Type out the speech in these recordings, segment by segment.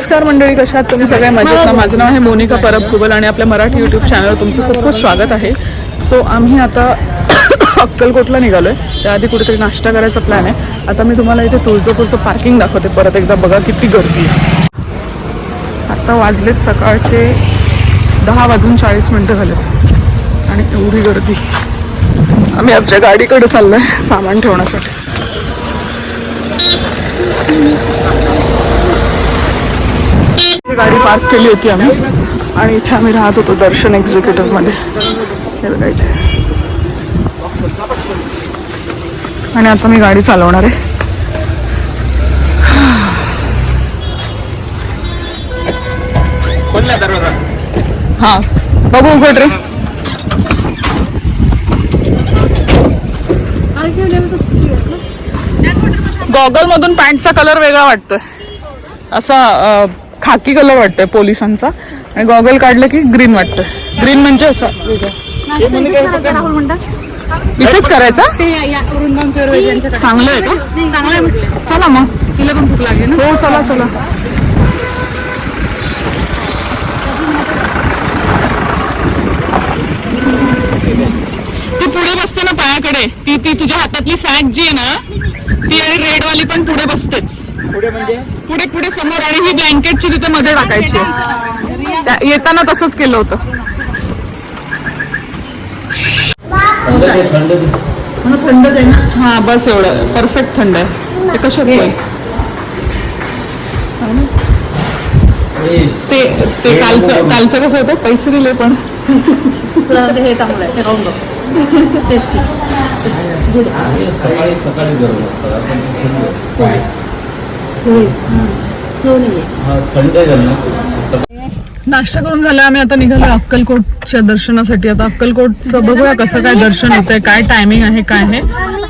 नमस्कार मंडळी कशा आहात? तुम्ही सगळे मजेत ना? माझं नाव आहे मोनिका परब कुबल आणि आपल्या मराठी यूट्यूब चॅनलवर तुमचं खूप खूप स्वागत आहे. सो आम्ही आता अक्कलकोटला निघालो आहे त्याआधी कुठेतरी नाश्ता करायचा प्लॅन आहे. आता मी तुम्हाला इथे तुळजापूरचं पार्किंग दाखवते. परत एकदा बघा किती गर्दी आहे. आता वाजलेत सकाळचे दहा वाजून चाळीस मिनटं झालेत. आणि एवढी गर्दी. आम्ही आमच्या गाडीकडे चाललोय सामान ठेवण्यासाठी. गाडी पार्क केली होती आम्ही. आणि इथे आम्ही राहत होतो दर्शन एक्झिक्युटिव्हमध्ये बघा इथे. आणि आता मी गाडी चालवणार आहे. हा बघू उघड रे. गॉगल मधून पॅन्टचा कलर वेगळा वाटतोय. असा खाकी कलर वाटतोय पोलिसांचा. आणि गॉगल काढलं की ग्रीन वाटतोय. ग्रीन म्हणजे असा. इथेच करायचा? चांगलं आहे का? चला मग. तिला पण भूक लागेल हो चला चला. ती पुढे बसते ना पायाकडे. ती ती तुझ्या हातातली सॅक जी आहे ना ती रेड वाली पण पुढे बसतेच. पुढे पुढे समोर आणि ही ब्लँकेटची तिथे मध्ये टाकायची येताना तसंच केलं होतं. थंड आहे. ना? हा बस एवढं. परफेक्ट थंड आहे. ते कशात आहे? ते ते कालचं कालचं कसं होतं? पैसे दिले पण. हे चांगलं आहे. सकाळी सकाळी गरम असतात नाश्ता करून झाला आम्ही आता निघालो अक्कलकोटच्या दर्शनासाठी. आता अक्कलकोटचं बघूया कसं काय दर्शन होतंय काय टायमिंग आहे काय आहे.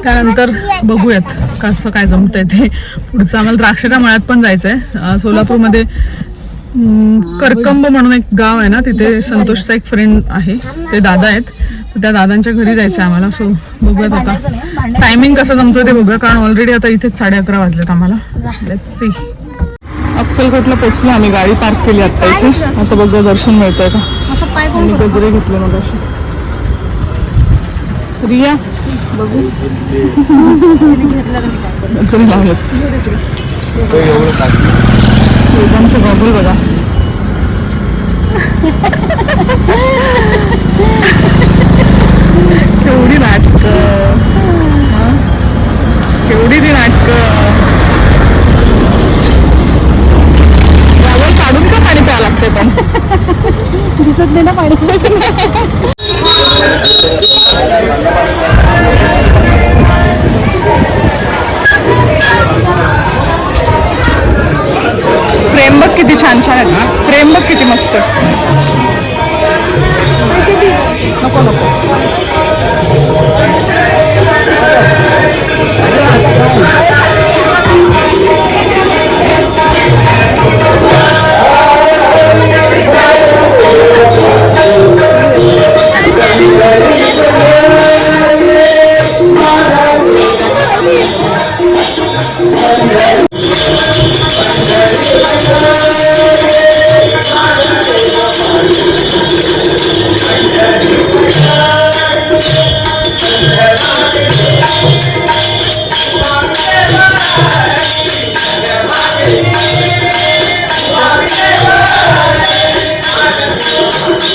त्यानंतर बघूयात कसं काय जमतंय ते. पुढचं आम्हाला द्राक्षाच्या मळ्यात पण जायचंय. अं, सोलापूरमध्ये करकंब म्हणून एक गाव आहे ना तिथे संतोषचा एक फ्रेंड आहे. ते दादा आहेत. तर त्या दादांच्या घरी जायचं आहे आम्हाला सो बघूयात आता. टायमिंग कसं जमतोय ते बघूया कारण ऑलरेडी आता इथेच साडे अकरा वाजलेत आम्हाला. लेट्स सी अक्कलकोटला पोचलो आम्ही गाडी पार्क केली आता इथे. आता बघा दर्शन मिळतंय का. आणि गजरे घेतले मग असे रिया बघू. गजरे लावलेत. गॉगल बघा. केवढी नाटक? केवढी ती नाटक? गॉगल काढून का पाणी प्यावं लागते पण? दिसत नाही ना पाणी. फ्रेम बघ किती छान छान आहेत. फ्रेम बघ किती मस्त. नको नको. Thank you.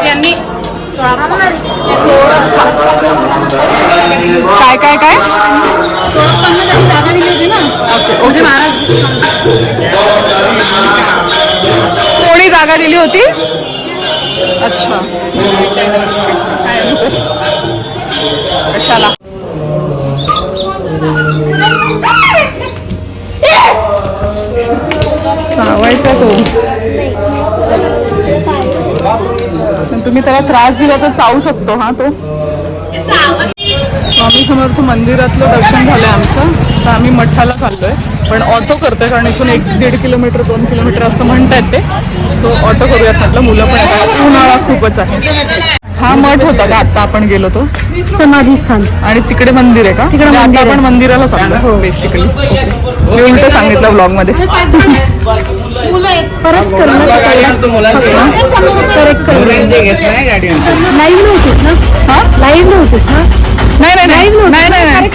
यांनी काय काय काय? जागा दिली होती ना ओके महाराज. कोणी जागा दिली होती? अच्छा. त्याला त्रास दिला तर चावू शकतो हा तो. स्वामी समर्थ मंदिरातलं दर्शन झालंय आमचं. तर आम्ही मठाला चाललोय. पण ऑटो करतोय कारण इथून एक दीड किलोमीटर दोन किलोमीटर असं म्हणतायत ते. सो ऑटो करूयात म्हटलं. मुलं पण येतात. उन्हाळा खूपच आहे. हा मठ होता का? आता आपण गेलो तो. समाधी स्थान आणि तिकडे मंदिर आहे का? तिकडे म्हणजे आपण. मंदिराला चाललो बेसिकली मी उलट सांगितलं ब्लॉगमध्ये. परत लाईव्ह नव्हतीस ना? हा? लाईव्ह नव्हतीस ना? नाही नाही नाही. लाईव्ह नाही.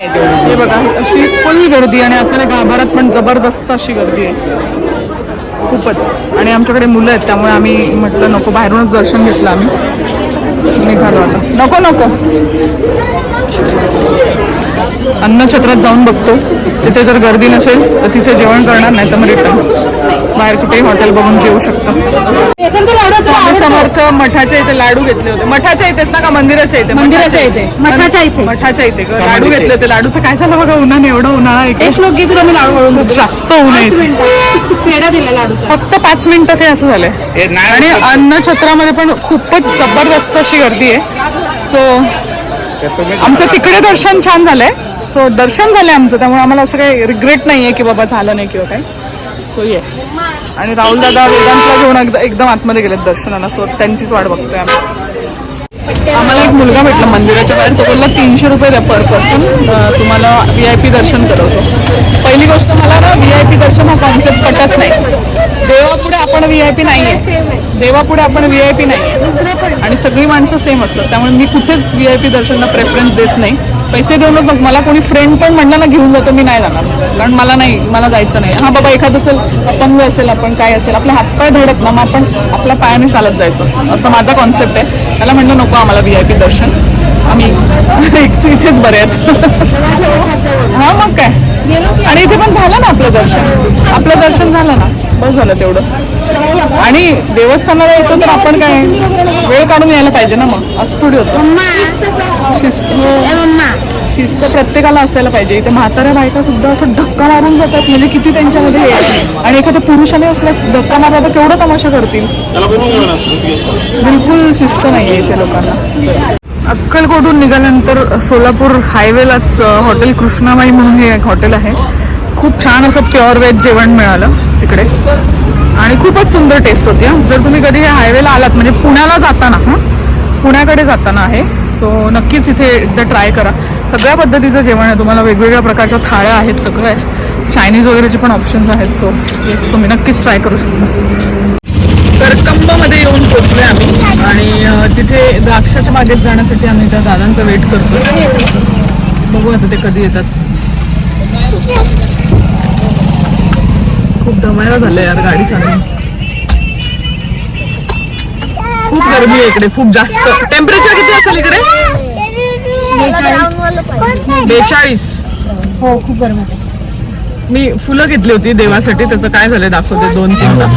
हे बघा अशी फुल गर्दी आणि आपल्याला गाभारात पण जबरदस्त अशी गर्दी आहे. खूपच. आणि आमच्याकडे मुलं आहेत त्यामुळे आम्ही म्हटलं नको बाहेरूनच दर्शन घेतलं आम्ही. निघालो आता. नको नको. अन्नछत्रात जाऊन बघतो. तिथे जर गर्दी नसेल तर तिथे जेवण करणार नाही तर मग रिटर्न बाहेर कुठेही हॉटेल बघून जेवू शकतो. लाडू? समर्थ मठाच्या इथे लाडू घेतले होते. मठाच्या इथेच ना का? मंदिराच्या इथे? मंदिराच्या इथे. मठाच्या इथे. मठाच्या इथे. लाडू घेतले होते. लाडूचं काय झालं बघा? उन्हाने एवढं उन्हाळा. एक श्लोक घे तुला मी लाडू वळून. जास्त पेढा दिला लाडूचा. फक्त पाच मिनिटं ते असं झालंय. आणि अन्नछत्रामध्ये पण खूपच जबरदस्त अशी गर्दी आहे. सो आमचं तिकडे दर्शन छान झालंय. सो दर्शन झालंय आमचं त्यामुळे आम्हाला असं काही रिग्रेट नाहीये की बाबा झालं नाही किंवा काय. सो येस आणि राहुल दादा वेदांतला घेऊन एकदा- एकदम आतमध्ये गेलेत दर्शनाला सो त्यांचीच वाट बघतोय आम्ही. आम्हाला एक मुलगा भेटला मंदिराच्या बाहेर तो बोलला तीनशे रुपये द्या पर पर्सन तुम्हाला व्ही आय पी दर्शन करवतो. पहिली गोष्ट मला ना व्ही आय पी दर्शन हा कॉन्सेप्ट पटत नाही. देवापुढे आपण व्ही आय पी नाही आहे. देवापुढे आपण व्ही आय पी नाही आहे. आणि सगळी माणसं सेम असतात. त्यामुळे मी कुठेच व्ही आय पी दर्शनला प्रेफरन्स देत नाही. पैसे देऊनच मग मला कोणी फ्रेंड पण म्हणलं ना घेऊन जातो मी नाही जाणार. कारण मला नाही मला जायचं नाही. हा बाबा एखादं चल अपंग असेल आपण काय असेल आपले हातपाय धडत ना मग आपण आपल्या पायाने चालत जायचं. असं माझा कॉन्सेप्ट आहे. त्याला म्हणलं नको आम्हाला व्ही आय पी दर्शन. आम्ही इथे- इथेच बरे आहेत. पण झालं ना आपलं दर्शन? आपलं दर्शन झालं ना? बस झालं तेवढं. आणि देवस्थानाला येतो तर आपण काय? वेळ काढून यायला पाहिजे ना मग. असं थोडी होतं. शिस्त. शिस्त प्रत्येकाला असायला पाहिजे. इथे म्हाताऱ्या बायका सुद्धा असं धक्का मारून जातात. म्हणजे किती त्यांच्यामध्ये आहे. आणि एखाद्या पुरुषाने असल्या धक्का मारला तर केवढा तमाशा करतील? बिलकुल शिस्त नाही आहे इथे लोकांना. अक्कलकोटून निघाल्यानंतर सोलापूर हायवेलाच हॉटेल कृष्णाबाई म्हणून हे एक हॉटेल आहे. छान असं प्युअर व्हेज जेवण मिळालं तिकडे. आणि खूपच सुंदर टेस्ट होती हं. जर तुम्ही कधी हायवेला आलात म्हणजे पुण्याला जाताना हां. पुण्याकडे जाताना आहे. सो नक्कीच इथे एकदा ट्राय करा. सगळ्या पद्धतीचं जेवण आहे. तुम्हाला वेगवेगळ्या प्रकारच्या थाळ्या आहेत सगळं आहे. चायनीज वगैरेचे पण ऑप्शन्स आहेत सो येस तुम्ही नक्कीच ट्राय करू शकता. तर कंबमध्ये येऊन आहे आम्ही. आणि तिथे द्राक्षाच्या बागेत जाण्यासाठी आम्ही त्या दादांचा वेट करतो बघू आता ते कधी येतात. खूप दमायला झालं यार गाडी चालवून. खूप गर्दी आहे इकडे खूप जास्त. टेम्परेचर किती असेल इकडे? बेचाळीस. हो खूप गरम मी फुलं घेतली होती देवासाठी त्याचं काय झालंय दाखवते दोन तीन तास